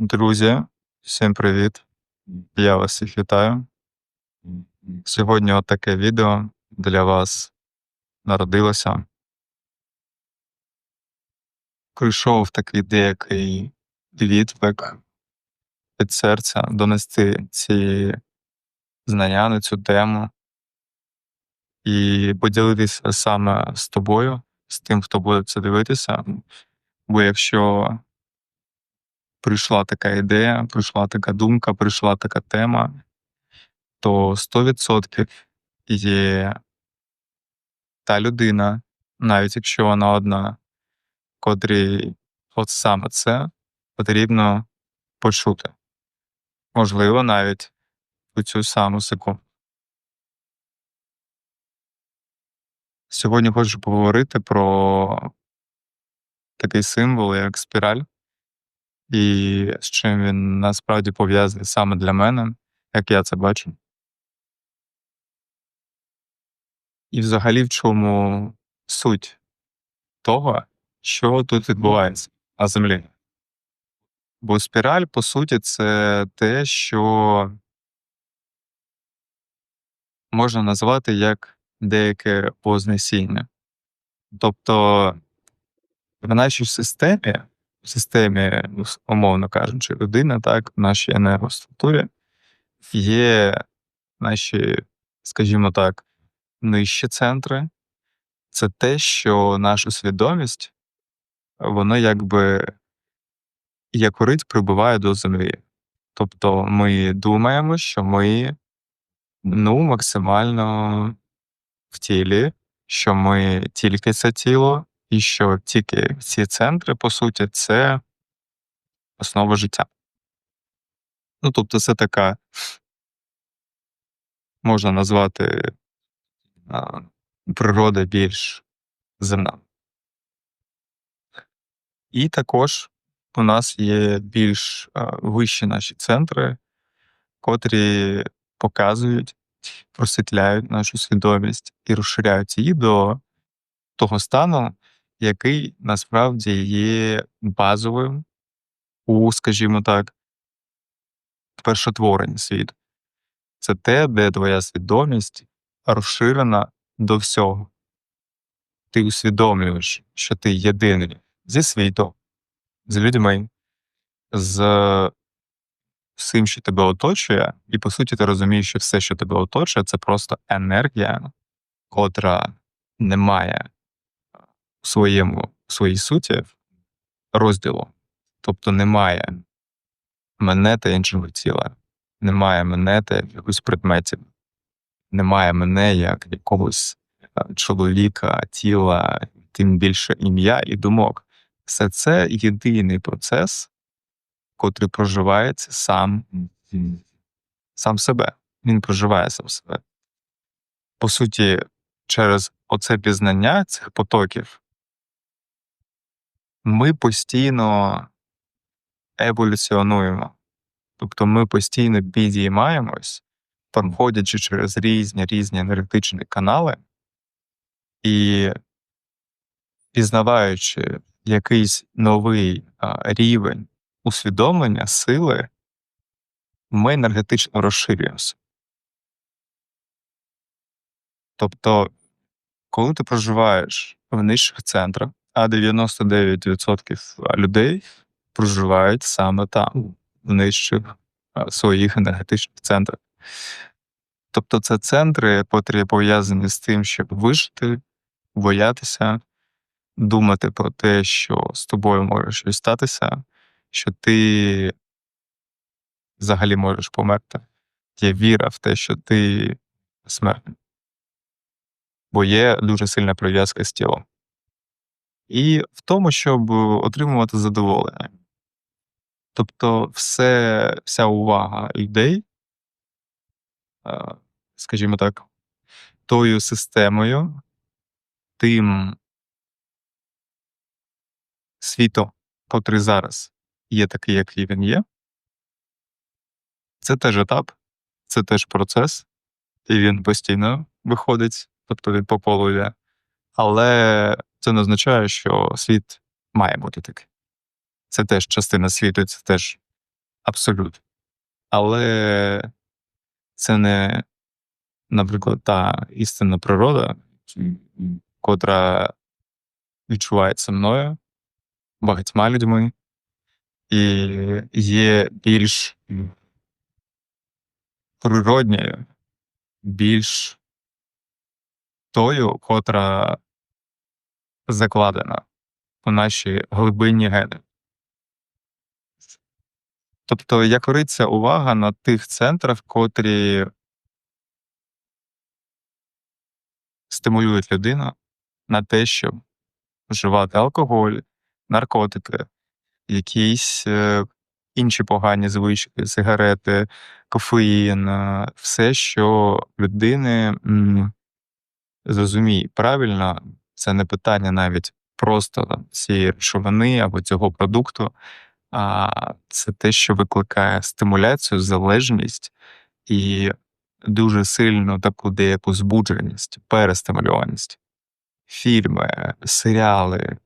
Друзі, всім привіт! Я вас всіх вітаю. Сьогодні отаке відео для вас народилося. Прийшов такий деякий відклик від серця донести ці знання на цю тему і поділитися саме з тобою, з тим, хто буде це дивитися. Бо якщо прийшла така ідея, прийшла така думка, прийшла така тема, то 100% є та людина, навіть якщо вона одна, котрій от саме це потрібно почути. Можливо, навіть у цю саму секунду. Сьогодні хочу поговорити про такий символ, як спіраль, і з чим він насправді пов'язаний саме для мене, як я це бачу. І взагалі в чому суть того, що тут відбувається на землі. Бо спіраль, по суті, це те, що можна назвати як деяке вознесіння. Тобто в нашій системі, системі, умовно кажучи, людина, так, в нашій енергоструктурі є наші, скажімо так, нижчі центри. Це те, що наша свідомість, воно якби як рить прибуває до землі. Тобто ми думаємо, що ми ну, максимально в тілі, що ми тільки це тіло, і що тільки ці центри, по суті, це основа життя. Ну, тобто, це така можна назвати природа більш земна. І також у нас є більш а, вищі наші центри, котрі показують, просвітляють нашу свідомість і розширяють її до того стану, який насправді є базовим у, скажімо так, першотворенні світу. Це те, де твоя свідомість розширена до всього. Ти усвідомлюєш, що ти єдиний зі світом, з людьми, з всім, що тебе оточує, і по суті ти розумієш, що все, що тебе оточує, це просто енергія, котра не має в своєму в своїй суті розділу. Тобто немає мене та іншого тіла, немає мене та якихось предметів, немає мене як якогось чоловіка, тіла, тим більше ім'я і думок. Все це єдиний процес, котрий проживається сам сам себе. Він проживає сам себе. По суті, через оце пізнання цих потоків ми постійно еволюціонуємо. Тобто ми постійно підіймаємось, проходячи через різні різні енергетичні канали і пізнаваючи якийсь новий рівень усвідомлення, сили, ми енергетично розширюємося. Тобто, коли ти проживаєш в нижчих центрах, а 99% людей проживають саме там, в нижчих своїх енергетичних центрах. Тобто це центри, котрі пов'язані з тим, щоб вижити, боятися, думати про те, що з тобою може щось статися, що ти взагалі можеш померти. Є віра в те, що ти смертний. Бо є дуже сильна прив'язка з тілом. І в тому, щоб отримувати задоволення. Тобто, все, вся увага людей, скажімо так, тою системою, тим світом, котрий зараз є такий, який він є, це теж етап, це теж процес, і він постійно виходить, тобто він по колу йде. Але це не означає, що світ має бути такий. Це теж частина світу, це теж абсолют. Але це не, наприклад, та істинна природа, котра відчувається мною, багатьма людьми, і є більш природньою, більш тою, котра закладена у наші глибинні гени. Тобто, як кориться увага на тих центрах, котрі стимулюють людину на те, щоб вживати алкоголь, наркотики, якісь е, інші погані звички, сигарети, кофеїн, е, все, що людини м, зрозумій правильно, це не питання навіть просто там, цієї речовини або цього продукту, а це те, що викликає стимуляцію, залежність і дуже сильну таку деяку збудженість, перестимульованість. Фільми, серіали,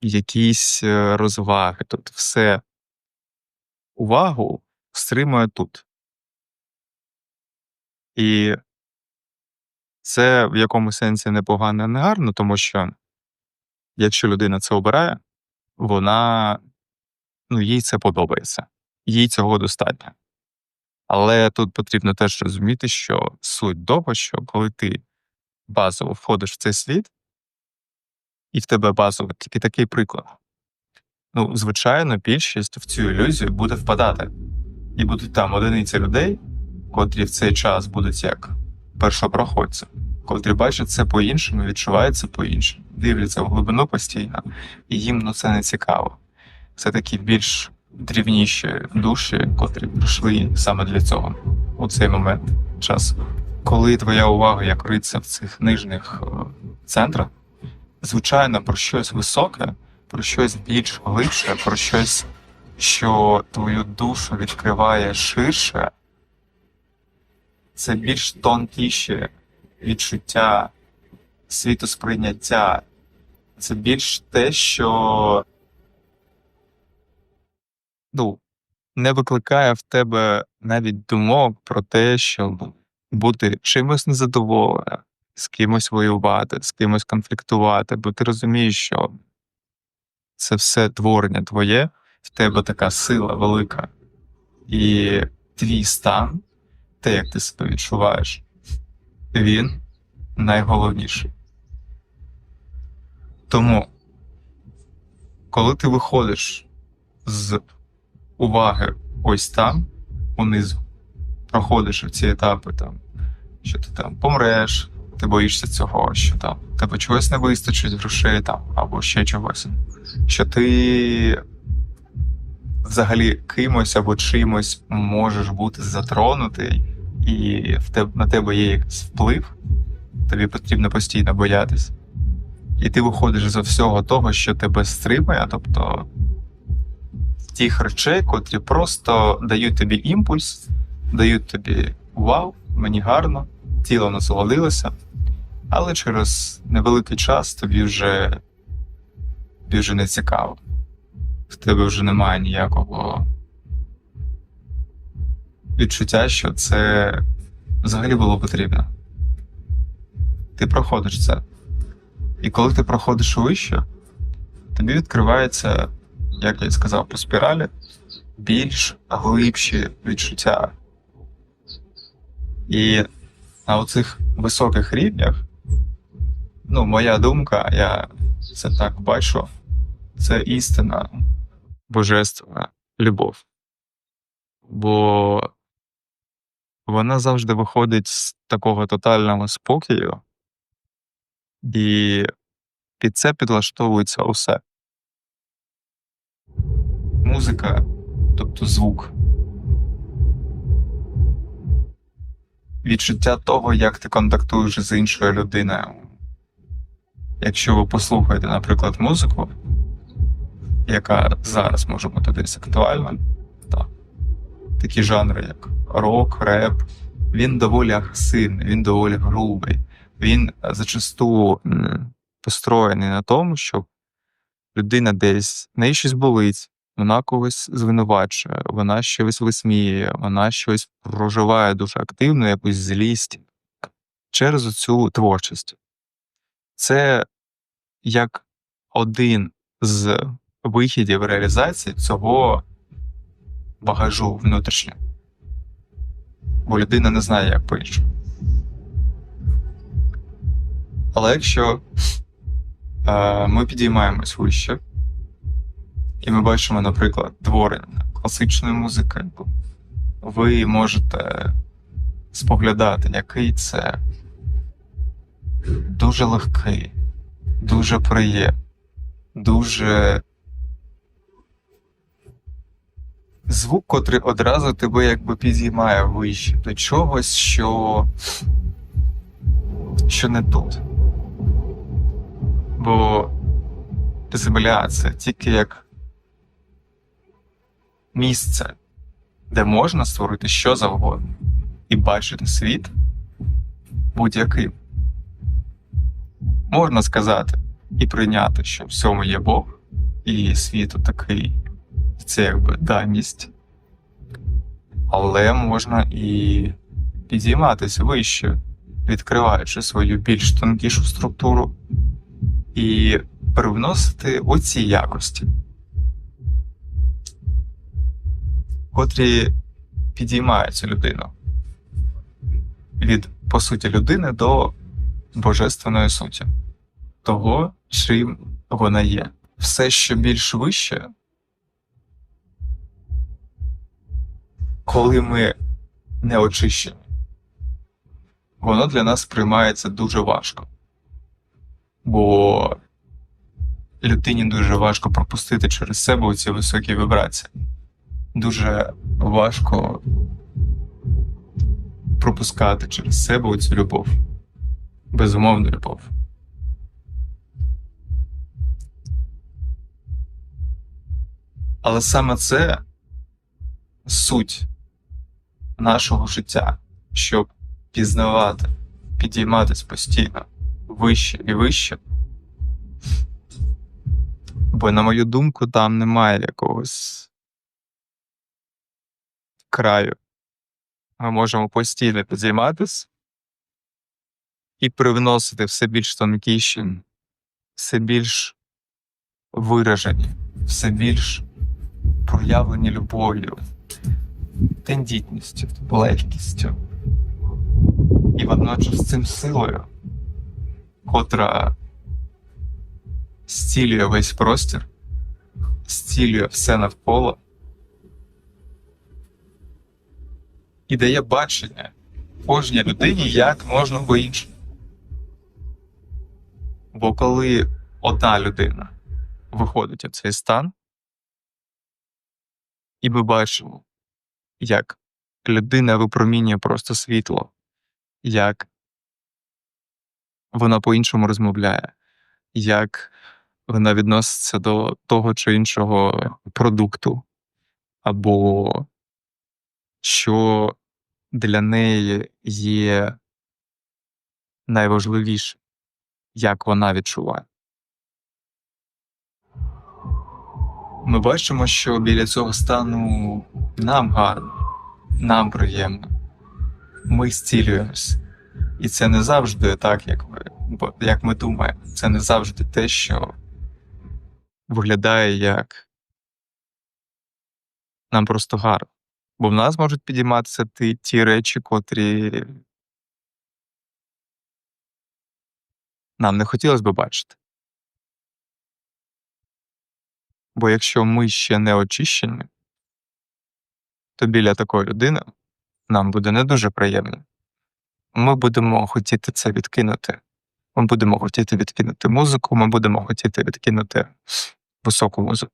якісь е, розваги, тут все увагу стримує тут. І це в якому сенсі непогано, не гарно, тому що якщо людина це обирає, вона ну, їй це подобається, їй цього достатньо. Але тут потрібно теж розуміти, що суть того, що коли ти базово входиш в цей світ, і в тебе базово тільки такий приклад. Ну, звичайно, більшість в цю ілюзію буде впадати. І будуть там одиниці людей, котрі в цей час будуть як першопроходці, котрі бачать це по-іншому, відчувають це по-іншому, дивляться в глибину постійно, і їм ну, це не цікаво. Це такі більш дрівніші душі, котрі прийшли саме для цього у цей момент часу. Коли твоя увага як в цих нижніх е, центрах, звичайно, про щось високе, про щось більш глибше, про щось, що твою душу відкриває ширше, це більш тонкіші відчуття, світосприйняття. Це більш те, що ну, не викликає в тебе навіть думок про те, щоб бути чимось незадоволеним, з кимось воювати, з кимось конфліктувати, бо ти розумієш, що це все творення твоє, в тебе така сила велика, і твій стан, те, як ти себе відчуваєш, він найголовніший. Тому, коли ти виходиш з уваги ось там, унизу, проходиш ці етапи, там, що ти там помреш, ти боїшся цього, що там тебе чогось не вистачить грошей там, або ще чогось, що ти взагалі кимось або чимось можеш бути затронутий, і в тебе, на тебе є якийсь вплив, тобі потрібно постійно боятись. І ти виходиш з всього того, що тебе стримує, тобто тих речей, котрі просто дають тобі імпульс, дають тобі вау, мені гарно, тіло насолодилося, але через невеликий час тобі вже, вже не цікаво. В тебе вже немає ніякого відчуття, що це взагалі було потрібно. Ти проходиш це. І коли ти проходиш вище, тобі відкривається як я сказав, по спіралі більш глибші відчуття. І на оцих високих рівнях, ну, моя думка, я це так бачу, це істина божественна любов. Бо вона завжди виходить з такого тотального спокою, і під це підлаштовується усе музика, тобто звук. Відчуття того, як ти контактуєш з іншою людиною. Якщо ви послухаєте, наприклад, музику, яка зараз може бути десь актуальна. Такі жанри, як рок, реп, він доволі агресивний, він доволі грубий, він зачасту построєний на тому, щоб людина десь неї щось болить, вона когось звинувачує, вона щось висміює, вона щось проживає дуже активно, якусь злість через цю творчість. Це як один з вихідів реалізації цього багажу внутрішнього. Бо людина не знає, як по-іншому. Але якщо е, ми підіймаємось вище, і ми бачимо, наприклад, творення класичної музики, ви можете споглядати, який це дуже легкий, дуже приємний, дуже звук, котрий одразу тебе якби підіймає вище до чогось, що, що не тут. Бо земля це тільки як місце, де можна створити що завгодно і бачити світ будь-яким. Можна сказати і прийняти, що в всьому є Бог, і світу такий, це якби даність. Але можна і підійматися вище, відкриваючи свою більш тонкішу структуру і привносити оці якості, котрі підіймають цю людину від, по суті, людини до божественної суті, того, чим вона є. Все, що більш вище, коли ми не очищені, воно для нас приймається дуже важко. Бо людині дуже важко пропустити через себе оці високі вібрації. Дуже важко пропускати через себе оцю любов, безумовну любов. Але саме це суть нашого життя, щоб пізнавати, підійматись постійно вище і вище. Бо, на мою думку, там немає якогось краю. Ми можемо постійно підійматись і привносити все більш тонкіші, все більш виражені, все більш проявлені любов'ю, тендітністю, легкістю. І водночас цим силою, котра зцілює весь простір, зцілює все навколо і дає бачення кожній людині, як можна по-іншому. Бо коли одна людина виходить у цей стан, і ми бачимо, як людина випромінює просто світло, як вона по-іншому розмовляє, як вона відноситься до того чи іншого продукту, або що для неї є найважливіше, як вона відчуває. Ми бачимо, що біля цього стану нам гарно, нам приємно, ми зцілюємось. І це не завжди так, як ми, як ми думаємо. Це не завжди те, що виглядає як нам просто гарно. Бо в нас можуть підійматися ті, ті речі, котрі нам не хотілося б бачити. Бо якщо ми ще не очищені, то біля такої людини нам буде не дуже приємно. Ми будемо хотіти це відкинути. Ми будемо хотіти відкинути музику, ми будемо хотіти відкинути високу музику,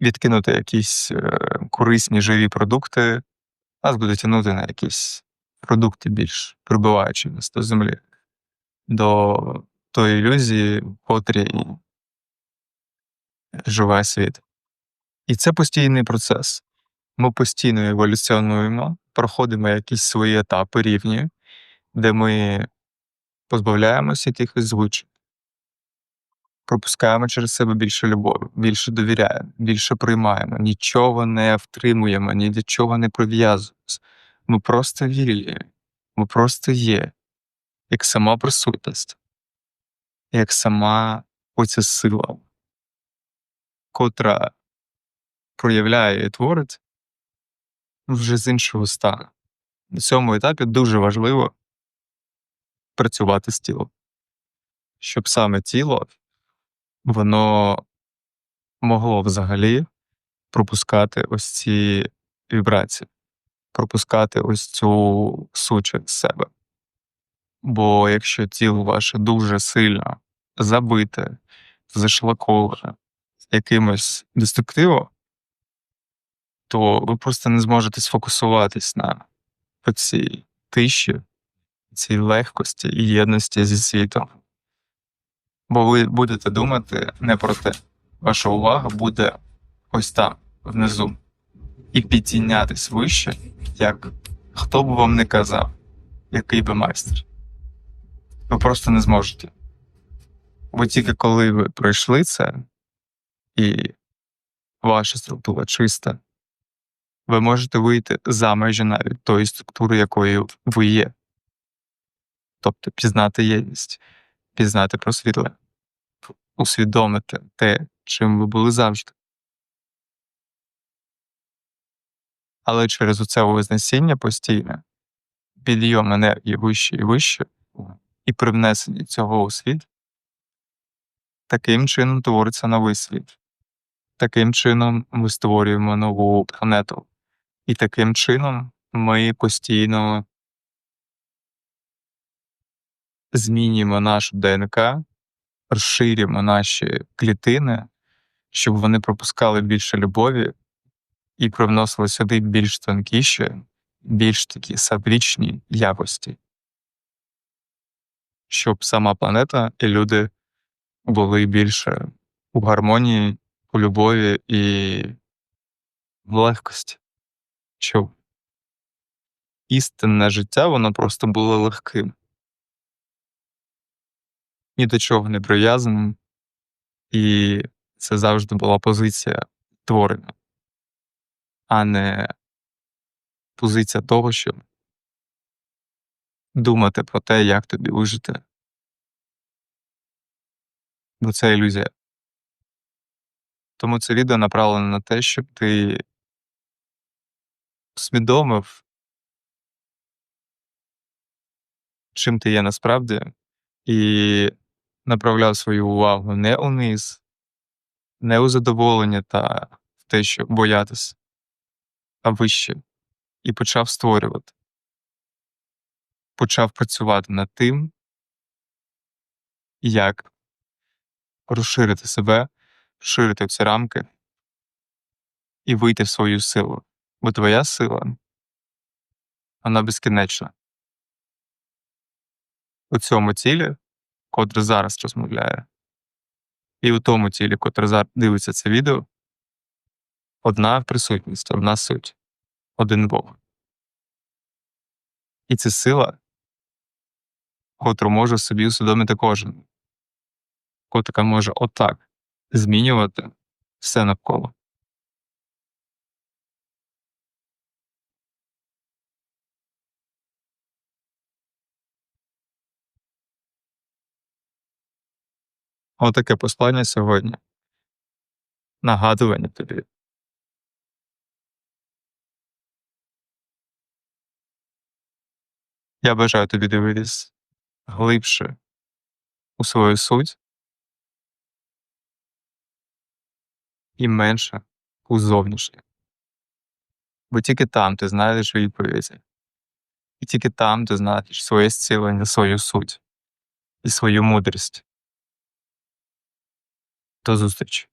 відкинути якісь е, корисні живі продукти, нас буде тягнути на якісь продукти більш прибиваючі нас до землі, до тої ілюзії, в котрій живе світ. І це постійний процес. Ми постійно еволюціонуємо, проходимо якісь свої етапи рівні, де ми позбавляємося якихось звичок, пропускаємо через себе більше любові, більше довіряємо, більше приймаємо, нічого не втримуємо, ні до чого не прив'язуємося. Ми просто вільні, ми просто є, як сама присутність, як сама оця сила, котра проявляє і творить вже з іншого стану. На цьому етапі дуже важливо працювати з тілом, щоб саме тіло воно могло взагалі пропускати ось ці вібрації, пропускати ось цю суть через себе. Бо якщо тіло ваше дуже сильно забите, зашлаковане якимось деструктивом, то ви просто не зможете сфокусуватись на цій тиші, цій легкості і єдності зі світом. Бо ви будете думати не про те. Ваша увага буде ось там, внизу, і підійнятись вище, як хто б вам не казав, який би майстер. Ви просто не зможете. Бо тільки коли ви пройшли це, і ваша структура чиста, ви можете вийти за межі навіть тої структури, якою ви є. Тобто пізнати єдність, пізнати просвітле, усвідомити те, чим ви були завжди. Але через оце вознесіння постійне, підйом енергії вище і вище, і привнесення цього у світ, таким чином твориться новий світ. Таким чином ми створюємо нову планету. І таким чином ми постійно змінюємо нашу ДНК, розширюємо наші клітини, щоб вони пропускали більше любові і привносили сюди більш тонкіші, більш такі саблічні якості, щоб сама планета і люди були більше у гармонії, у любові і в легкості, щоб істинне життя воно просто було легким, ні до чого не прив'язаним, і це завжди була позиція творення, а не позиція того, щоб думати про те, як тобі вижити. Бо це ілюзія. Тому це відео направлене на те, щоб ти усвідомив, чим ти є насправді, і направляв свою увагу не униз, не у задоволення та в те, щоб боятися, а вище, і почав створювати. Почав працювати над тим, як розширити себе, розширити ці рамки і вийти в свою силу. Бо твоя сила, вона безкінечна. У цьому тілі, котре зараз розмовляє, і у тому тілі, котре зараз дивиться це відео, одна присутність, одна суть, один Бог. І це сила, котру може собі усвідомити кожен, котра може отак змінювати все навколо. Отаке послання сьогодні. Нагадування тобі. Я бажаю тобі дивитись глибше у свою суть і менше у зовнішнє. Бо тільки там ти знайдеш відповіді. І тільки там ти знайдеш своє зцілення, свою суть і свою мудрість. До зустрічі.